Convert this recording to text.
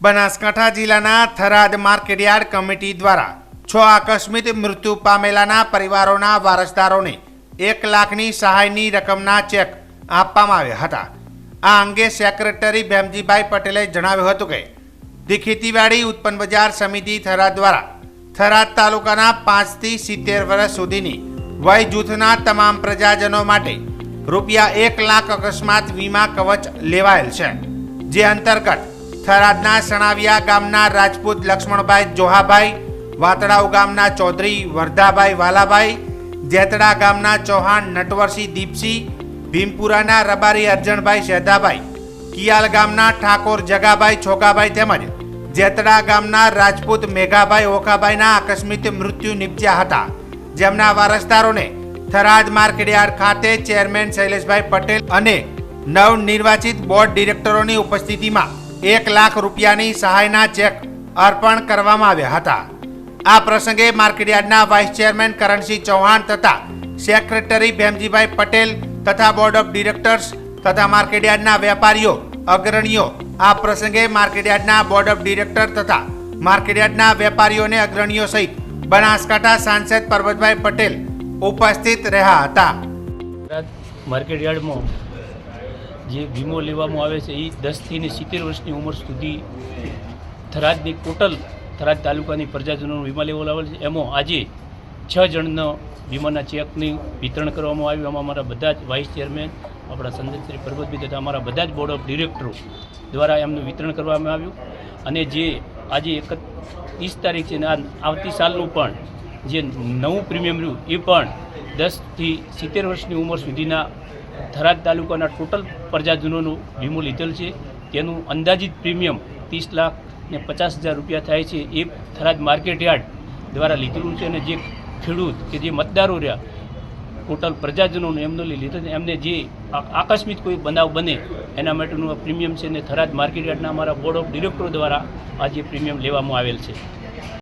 બનાસકાંઠા જિલ્લાના Tharad market yard committee દ્વારા છ આકસ્મિક મૃત્યુ પામેલાના પરિવારોના વારસદારોને એક લાખની સહાયની રકમના ચેક આપવામાં આવ્યા હતા. આ અંગે સેક્રેટરી ભેમજીભાઈ પટેલે જણાવ્યું હતું કે ધી ખેતીવાડી ઉત્પન્ન બજાર સમિતિ થરાદ દ્વારા થરાદ તાલુકાના પાંચથી સિત્તેર વર્ષ સુધીની વય જૂથના તમામ પ્રજાજનો માટે રૂપિયા એક લાખ અકસ્માત વીમા કવચ લેવાયેલ છે. જે અંતર્ગત થરાદના સણાવિયા ગામના રાજપૂત લક્ષ્મણભાઈ જોહાભાઈ વાતડાવ ગામના ચૌધરી વરધાભાઈ વાલાભાઈ, જેતડા ગામના ચૌહાણ નટવરસિંહ દીપસિંહ, ભીમપુરાના રબારી અરજણભાઈ શેધાભાઈ, કિયાલ ગામના ઠાકોર જગાભાઈ છોકાભાઈ તેમજ જેતડા ગામના રાજપૂત મેઘાભાઈ ઓખાભાઈના આકસ્મિક મૃત્યુ નિપજ્યા હતા. જેમના વારસદારોને થરાદ માર્કેટયાર્ડ ખાતે ચેરમેન શૈલેષભાઈ પટેલ અને નવનિર્વાચિત બોર્ડ ડિરેક્ટરોની ઉપસ્થિતિમાં એક લાખ રૂપિયાની સહાયના ચેક અર્પણ કરવામાં આવ્યા હતા. આ પ્રસંગે માર્કેટયાર્ડના વાઇસ ચેરમેન કરણસિંહ ચૌહાણ તથા સેક્રેટરી ભેમજીભાઈ પટેલ તથા બોર્ડ ઓફ ડિરેક્ટર્સ તથા માર્કેટયાર્ડના વેપારીઓ, અગ્રણીઓ આ પ્રસંગે માર્કેટયાર્ડના બોર્ડ ઓફ ડિરેક્ટર તથા માર્કેટયાર્ડના વેપારીઓને અગ્રણીઓ સહિત બનાસકાંઠા સાંસદ પરબતભાઈ પટેલ ઉપસ્થિત રહ્યા હતા. થરાદ માર્કેટ યાર્ડમાં જે વીમો લેવામાં આવે છે એ દસથી ને સિત્તેર વર્ષની ઉંમર સુધી થરાદની ટોટલ થરાદ તાલુકાની પ્રજાજનોનો વીમા લેવલ આવેલ છે. એમાં આજે છ જણનો વીમાના ચેકની વિતરણ કરવામાં આવ્યું. એમાં અમારા બધા જ વાઇસ ચેરમેન, આપણા સંદીપશ્રી પરબતભાઈ તથા અમારા બધા જ બોર્ડ ઓફ ડિરેક્ટરો દ્વારા એમનું વિતરણ કરવામાં આવ્યું. અને જે આજે એકત્રીસ તારીખ છે ને આ આવતી સાલનું પણ જે નવું પ્રીમિયમ રહ્યું, એ પણ દસથી સિત્તેર વર્ષની ઉંમર સુધીના થરાદ તાલુકાના ટોટલ પ્રજાજનોનો વીમો લીધેલ છે. તેનું અંદાજિત પ્રીમિયમ ત્રીસ લાખ ને પચાસ હજાર રૂપિયા થાય છે. એ થરાદ માર્કેટ યાર્ડ દ્વારા લીધેલું છે અને જે ખેડૂત કે જે મતદારો રહ્યા, ટોટલ પ્રજાજનોને એમનો લીધેલ એમને જે આકસ્મિક કોઈ બનાવ બને, એના માટેનું પ્રીમિયમ છે ને થરાદ માર્કેટ યાર્ડના અમારા બોર્ડ ઓફ ડિરેક્ટરો દ્વારા આ જે પ્રીમિયમ લેવામાં આવેલ છે.